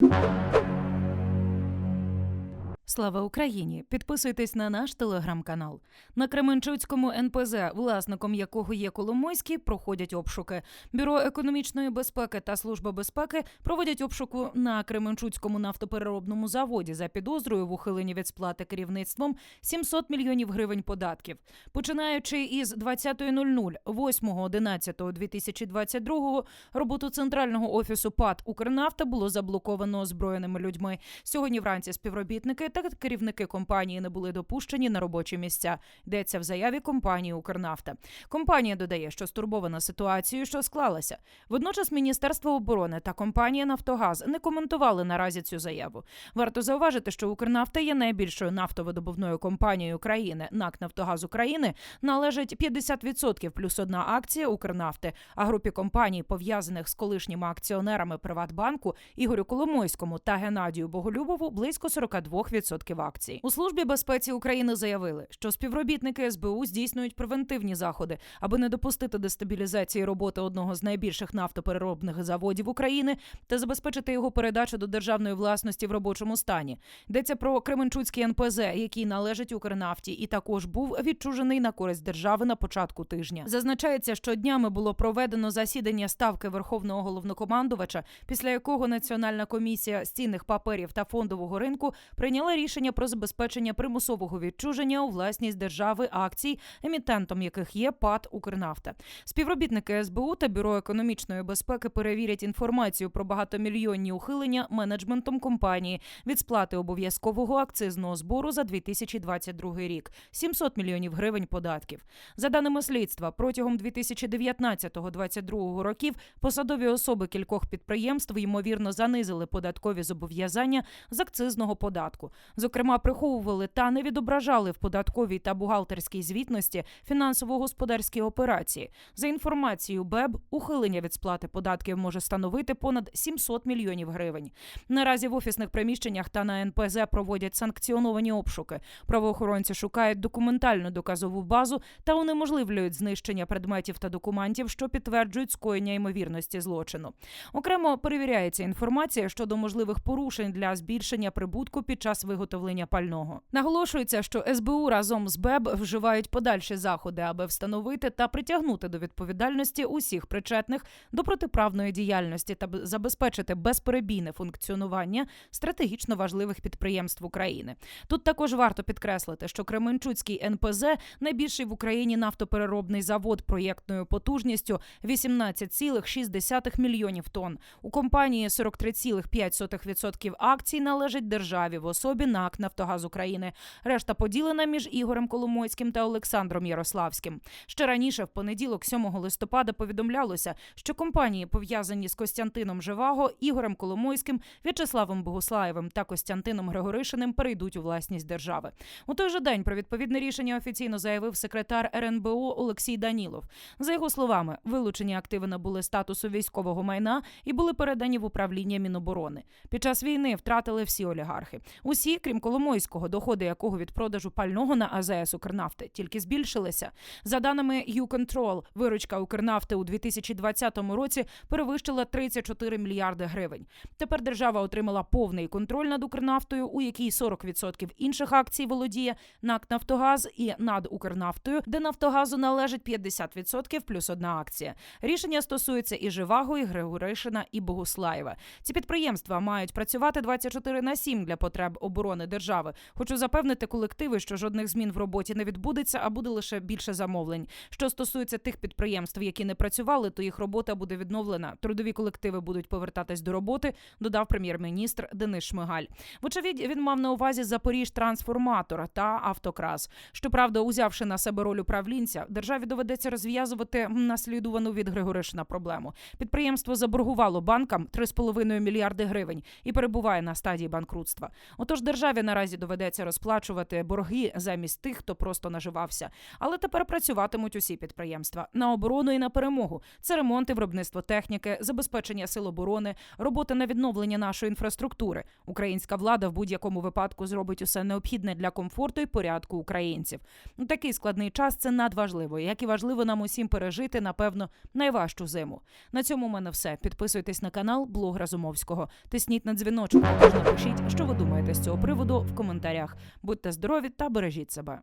you. Слава Україні! Підписуйтесь на наш телеграм-канал. На Кременчуцькому НПЗ, власником якого є Коломойський, проходять обшуки. Бюро економічної безпеки та служба безпеки проводять обшуку на Кременчуцькому нафтопереробному заводі за підозрою в ухиленні від сплати керівництвом 700 мільйонів гривень податків. Починаючи із 20.00 8.11.2022 роботу центрального офісу ПАД «Укрнафта» було заблоковано озброєними людьми. Сьогодні вранці співробітники та керівники компанії не були допущені на робочі місця. Йдеться в заяві компанії Укрнафта. Компанія додає, що стурбована ситуацією, що склалася. Водночас Міністерство оборони та компанія Нафтогаз не коментували наразі цю заяву. Варто зауважити, що Укрнафта є найбільшою нафтовидобувною компанією країни. НАК Нафтогаз України належить 50% плюс одна акція Укрнафти. А групі компаній, пов'язаних з колишніми акціонерами Приватбанку Ігорю Коломойському та Геннадію Боголюбову, близько 42% акцій. У службі безпеці України заявили, що співробітники СБУ здійснюють превентивні заходи, аби не допустити дестабілізації роботи одного з найбільших нафтопереробних заводів України та забезпечити його передачу до державної власності в робочому стані. Йдеться про Кременчуцький НПЗ, який належить Укрнафті, і також був відчужений на користь держави на початку тижня. Зазначається, що днями було проведено засідання ставки верховного головнокомандувача, після якого Національна комісія з цінних паперів та фондового ринку прийняла рішення про забезпечення примусового відчуження у власність держави акцій, емітентом яких є ПАД Укрнафта. Співробітники СБУ та бюро економічної безпеки перевірять інформацію про багатомільйонні ухилення менеджментом компанії від сплати обов'язкового акцизного збору за 2022 рік 700 мільйонів гривень податків. За даними слідства, протягом 2019-2022 років посадові особи кількох підприємств ймовірно занизили податкові зобов'язання з акцизного податку. Зокрема, приховували та не відображали в податковій та бухгалтерській звітності фінансово-господарські операції. За інформацією БЕБ, ухилення від сплати податків може становити понад 700 мільйонів гривень. Наразі в офісних приміщеннях та на НПЗ проводять санкціоновані обшуки. Правоохоронці шукають документальну доказову базу та унеможливлюють знищення предметів та документів, що підтверджують скоєння ймовірності злочину. Окремо перевіряється інформація щодо можливих порушень для збільшення прибутку під час виготовлення пального. Наголошується, що СБУ разом з БЕБ вживають подальші заходи, аби встановити та притягнути до відповідальності усіх причетних до протиправної діяльності та забезпечити безперебійне функціонування стратегічно важливих підприємств України. Тут також варто підкреслити, що Кременчуцький НПЗ найбільший в Україні нафтопереробний завод проєктною потужністю 18,6 мільйонів тонн. У компанії 43,5% акцій належить державі в особі НАК Нафтогаз України. Решта поділена між Ігорем Коломойським та Олександром Ярославським. Ще раніше, в понеділок, 7 листопада, повідомлялося, що компанії, пов'язані з Костянтином Живаго, Ігорем Коломойським, В'ячеславом Богуслаєвим та Костянтином Григоришиним перейдуть у власність держави. У той же день про відповідне рішення офіційно заявив секретар РНБО Олексій Данілов. За його словами, вилучені активи набули статусу військового майна і були передані в управління Міноборони. Під час війни втратили всі олігархи. Усі, крім Коломойського, доходи якого від продажу пального на АЗС Укрнафти тільки збільшилися. За даними YouControl, виручка Укрнафти у 2020 році перевищила 34 мільярди гривень. Тепер держава отримала повний контроль над Укрнафтою, у якій 40% інших акцій володіє НАК Нафтогаз і над Укрнафтою, де Нафтогазу належить 50% плюс одна акція. Рішення стосується і Живаго, і Григоришина, і Богуслаєва. Ці підприємства мають працювати 24 на 7 для потреб оборони держави. Хочу запевнити колективи, що жодних змін в роботі не відбудеться, а буде лише більше замовлень. Що стосується тих підприємств, які не працювали, то їх робота буде відновлена. Трудові колективи будуть повертатись до роботи, додав прем'єр-міністр Денис Шмигаль. Вочевидь, він мав на увазі Запоріж трансформатор та Автокрас. Щоправда, узявши на себе роль управлінця, державі доведеться розв'язувати наслідувану від Григоришина проблему. Підприємство заборгувало банкам 3,5 мільярди гривень і перебуває на стадії банкрутства. Отож, держава Державі наразі доведеться розплачувати борги замість тих, хто просто наживався. Але тепер працюватимуть усі підприємства на оборону і на перемогу. Це ремонт і виробництво техніки, забезпечення сил оборони, робота на відновлення нашої інфраструктури. Українська влада в будь-якому випадку зробить усе необхідне для комфорту і порядку українців. Такий складний час це надважливо, як і важливо нам усім пережити, напевно, найважчу зиму. На цьому у мене все. Підписуйтесь на канал Блог Разумовського. Тисніть на дзвіночок. Також напишіть, що ви думаєте з цього приводу в коментарях. Будьте здорові та бережіть себе.